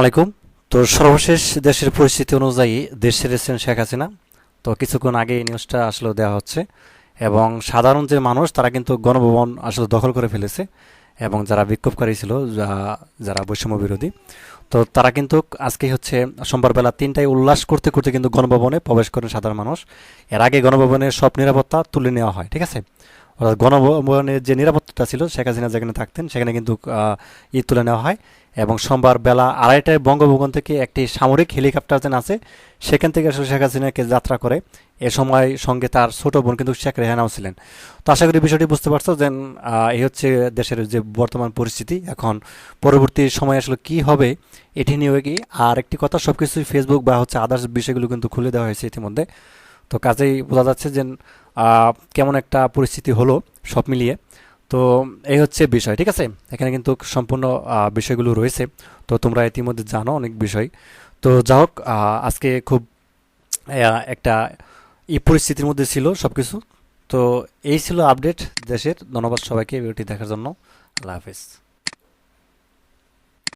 আলাইকুম। তো সর্বশেষ দেশের পরিস্থিতি অনুযায়ী দেশ ছেড়েছেন শেখ হাসিনা। তো কিছুক্ষণ আগে এই নিউজটা আসলে দেওয়া হচ্ছে। এবং সাধারণ যে মানুষ, তারা কিন্তু গণভবন আসলে দখল করে ফেলেছে। এবং যারা বিক্ষোভকারী ছিল যারা বৈষম্য বিরোধী, তো তারা কিন্তু আজকে হচ্ছে সোমবার বেলা তিনটায় উল্লাস করতে করতে কিন্তু গণভবনে প্রবেশ করেন সাধারণ মানুষ। এর আগে গণভবনের সব নিরাপত্তা তুলে নেওয়া হয়, ঠিক আছে? অর্থাৎ গণভবনের যে নিরাপত্তাটা ছিল, শেখ হাসিনা যেখানে থাকতেন, সেখানে কিন্তু ই তুলে নেওয়া হয়। এবং সোমবার বেলা আড়াইটায় বঙ্গভবন থেকে একটি সামরিক হেলিকপ্টার যেন আছে, সেখান থেকে আসলে শেখ হাসিনাকে যাত্রা করে। এ সময় সঙ্গে তার ছোট বোন কিন্তু শেখ রেহানাও ছিলেন। তো আশা করি বিষয়টি বুঝতে পারছ যে এই হচ্ছে দেশের যে বর্তমান পরিস্থিতি। এখন পরবর্তী সময় আসলে কি হবে, এটি নিয়ে কি আর একটি কথা সব কিছুই ফেসবুক বা হচ্ছে আদার্স বিষয়গুলো কিন্তু খুলে দেওয়া হয়েছে ইতিমধ্যে। তো কাজেই বোঝা যাচ্ছে যে কেমন একটা পরিস্থিতি হলো সব মিলিয়ে। তো এই হচ্ছে বিষয়, ঠিক আছে? এখানে কিন্তু সম্পূর্ণ বিষয়গুলো রয়েছে। তো তোমরা ইতিমধ্যে জানো অনেক বিষয়। তো যা হোক আজকে খুব একটা এই পরিস্থিতির মধ্যে ছিল সব কিছু তো এই ছিল আপডেট দেশের। ধন্যবাদ সবাইকে ভিডিওটি দেখার জন্য। আল্লাহ হাফিজ।